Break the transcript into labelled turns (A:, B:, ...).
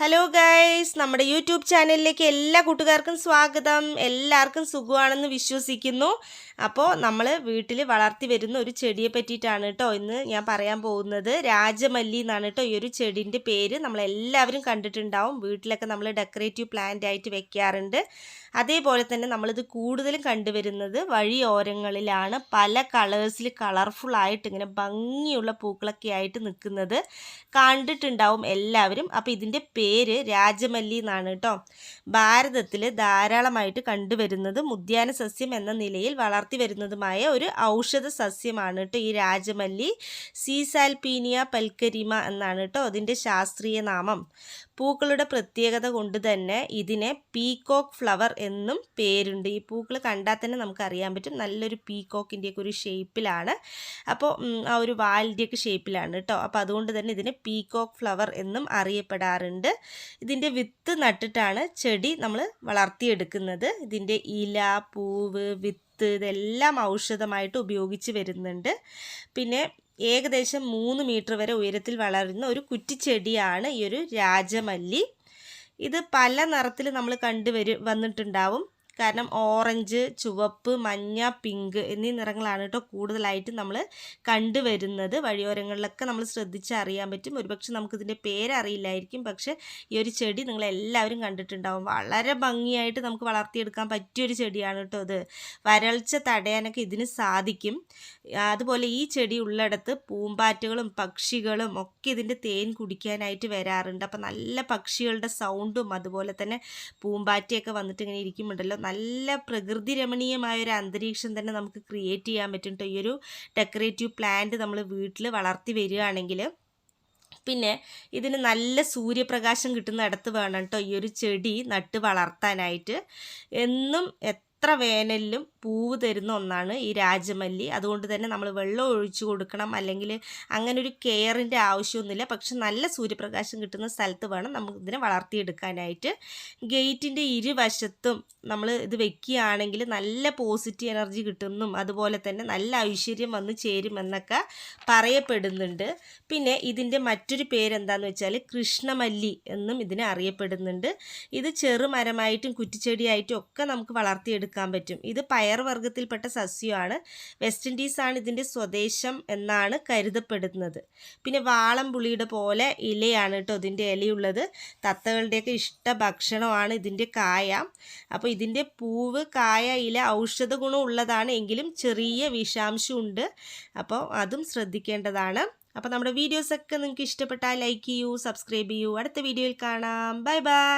A: Hello guys നമ്മുടെ YouTube ചാനലിലേക്ക് എല്ലാ കൂട്ടുകാർക്കും സ്വാഗതം. എല്ലാവർക്കും സുഖമാണെന്ന് വിശ്വസിക്കുന്നു. അപ്പോൾ നമ്മൾ വീട്ടിൽ വളർത്തി വരുന്ന ഒരു ചെടിയെ പറ്റിയിട്ടാണ് കേട്ടോ ഇന്ന് ഞാൻ പറയാൻ പോകുന്നത്. രാജമല്ലി എന്നാണ് കേട്ടോ ഈ ഒരു ചെടീന്റെ പേര്. നമ്മളെല്ലാവരും കണ്ടിട്ടുണ്ടാവും. വീട്ടിലൊക്കെ നമ്മൾ ഡെക്കറേറ്റീവ് പ്ലാന്റ് ആയിട്ട് വെക്കാറുണ്ട്. അതേപോലെ തന്നെ നമ്മളിത് കൂടുതലും കണ്ടുവരുന്നത് വഴിയോരങ്ങളിലാണ്. പല കളേഴ്സിൽ കളർഫുൾ ആയിട്ട് ഇങ്ങനെ ഭംഗിയുള്ള പൂക്കളൊക്കെ ആയിട്ട് നിൽക്കുന്നത് കണ്ടിട്ടുണ്ടാവും എല്ലാവരും. അപ്പോൾ ഇതിന്റെ രാജമല്ലി എന്നാണ് കേട്ടോ. ഭാരതത്തിൽ ധാരാളമായിട്ട് കണ്ടുവരുന്നത് മുദ്യാന സസ്യം എന്ന നിലയിൽ വളർത്തി വരുന്നതുമായ ഒരു ഔഷധ സസ്യമാണ് കേട്ടോ ഈ രാജമല്ലി. സീസാൽപീനിയ പൽക്കരിമ എന്നാണ് കേട്ടോ അതിന്റെ ശാസ്ത്രീയ നാമം. പൂക്കളുടെ പ്രത്യേകത കൊണ്ട് തന്നെ ഇതിനെ പീകോക്ക് ഫ്ലവർ എന്നും പേരുണ്ട്. ഈ പൂക്കൾ കണ്ടാൽ തന്നെ നമുക്ക് അറിയാൻ പറ്റും. നല്ലൊരു പീകോക്കിന്റെയൊക്കെ ഒരു ഷേപ്പിലാണ്. അപ്പോൾ ആ ഒരു വാലിന്റെയൊക്കെ ഷേപ്പിലാണ് കേട്ടോ. അപ്പോൾ അതുകൊണ്ട് തന്നെ ഇതിനെ പീകോക്ക് ഫ്ലവർ എന്നും അറിയപ്പെടാറുണ്ട്. ഇതിന്റെ വിത്ത് നട്ടിട്ടാണ് ചെടി നമ്മൾ വളർത്തിയെടുക്കുന്നത്. ഇതിന്റെ ഇല പൂവ് വിത്ത് ഇതെല്ലാം ഔഷധമായിട്ട് ഉപയോഗിച്ച് വരുന്നുണ്ട്. പിന്നെ ഏകദേശം മൂന്ന് മീറ്റർ വരെ ഉയരത്തിൽ വളരുന്ന ഒരു കുറ്റിച്ചെടിയാണ് ഈ ഒരു രാജമല്ലി. ഇത് പല നിറത്തിൽ നമ്മൾ കണ്ടുവരും വന്നിട്ടുണ്ടാവും. കാരണം ഓറഞ്ച് ചുവപ്പ് മഞ്ഞ പിങ്ക് എന്നീ നിറങ്ങളാണ് കേട്ടോ കൂടുതലായിട്ട് നമ്മൾ കണ്ടുവരുന്നത്. വഴിയോരങ്ങളിലൊക്കെ നമ്മൾ ശ്രദ്ധിച്ച് അറിയാൻ പറ്റും. ഒരുപക്ഷെ നമുക്കിതിന്റെ പേരറിയില്ലായിരിക്കും. പക്ഷെ ഈ ഒരു ചെടി നിങ്ങൾ എല്ലാവരും കണ്ടിട്ടുണ്ടാവും. വളരെ ഭംഗിയായിട്ട് നമുക്ക് വളർത്തിയെടുക്കാൻ പറ്റിയൊരു ചെടിയാണ് കേട്ടോ ഇത്. വരൾച്ച തടയാനൊക്കെ ഇതിന് സാധിക്കും. അതുപോലെ ഈ ചെടി ഉള്ളിടത്ത് പൂമ്പാറ്റകളും പക്ഷികളും ഒക്കെ ഇതിന്റെ തേൻ കുടിക്കാനായിട്ട് വരാറുണ്ട്. അപ്പം നല്ല പക്ഷികളുടെ സൗണ്ടും അതുപോലെ തന്നെ പൂമ്പാറ്റയൊക്കെ വന്നിട്ട് ഇങ്ങനെ ഇരിക്കുന്നുണ്ടല്ലോ. നല്ല പ്രകൃതി രമണീയമായ ഒരു അന്തരീക്ഷം തന്നെ നമുക്ക് ക്രിയേറ്റ് ചെയ്യാൻ പറ്റും കേട്ടോ ഈ ഒരു ഡെക്കറേറ്റീവ് പ്ലാന്റ് നമ്മൾ വീട്ടിൽ വളർത്തി വരികയാണെങ്കിൽ. പിന്നെ ഇതിന് നല്ല സൂര്യപ്രകാശം കിട്ടുന്ന ഇടത്ത് വേണം കേട്ടോ ഈ ഒരു ചെടി നട്ട് വളർത്താനായിട്ട്. എന്നും എത്ര വേനലിലും പൂവ് തരുന്ന ഒന്നാണ് ഈ രാജമല്ലി. അതുകൊണ്ട് തന്നെ നമ്മൾ വെള്ളം ഒഴിച്ചു കൊടുക്കണം. അല്ലെങ്കിൽ അങ്ങനെ ഒരു കെയറിന്റെ ആവശ്യമൊന്നുമില്ല. പക്ഷെ നല്ല സൂര്യപ്രകാശം കിട്ടുന്ന സ്ഥലത്ത് വേണം നമുക്ക് ഇതിനെ വളർത്തിയെടുക്കാനായിട്ട്. ഗേറ്റിന്റെ ഇരുവശത്തും നമ്മൾ ഇത് വെക്കുകയാണെങ്കിൽ നല്ല പോസിറ്റീവ് എനർജി കിട്ടുമെന്നും അതുപോലെ തന്നെ നല്ല ഐശ്വര്യം വന്ന് ചേരുമെന്നൊക്കെ പറയപ്പെടുന്നുണ്ട്. പിന്നെ ഇതിന്റെ മറ്റൊരു പേരെന്താണെന്ന് വെച്ചാൽ കൃഷ്ണമല്ലി എന്നും ഇതിനെ അറിയപ്പെടുന്നുണ്ട്. ഇത് ചെറുമരമായിട്ടും കുറ്റിച്ചെടിയായിട്ടും ഒക്കെ നമുക്ക് വളർത്തിയെടുക്കാൻ പറ്റും. ഇത് പയർ വർഗത്തിൽപ്പെട്ട സസ്യമാണ്. വെസ്റ്റ് ഇൻഡീസാണ് ഇതിന്റെ സ്വദേശം എന്നാണ് കരുതപ്പെടുന്നത്. പിന്നെ വാളംപുളിയുടെ പോലെ ഇലയാണ് കേട്ടോ ഇതിന്റെ ഇലയുള്ളത്. തത്തകളുടെയൊക്കെ ഇഷ്ട ഭക്ഷണമാണ് ഇതിന്റെ കായ. അപ്പോൾ ഇതിന്റെ പൂവ് കായ ഇല ഔഷധ ഗുണം ഉള്ളതാണ് എങ്കിലും ചെറിയ വിഷാംശമുണ്ട് അപ്പോൾ അതും ശ്രദ്ധിക്കേണ്ടതാണ്. അപ്പോൾ നമ്മുടെ വീഡിയോസൊക്കെ നിങ്ങൾക്ക് ഇഷ്ടപ്പെട്ടാൽ ലൈക്ക് ചെയ്യൂ സബ്സ്ക്രൈബ് ചെയ്യൂ. അടുത്ത വീഡിയോയിൽ കാണാം. Bye bye.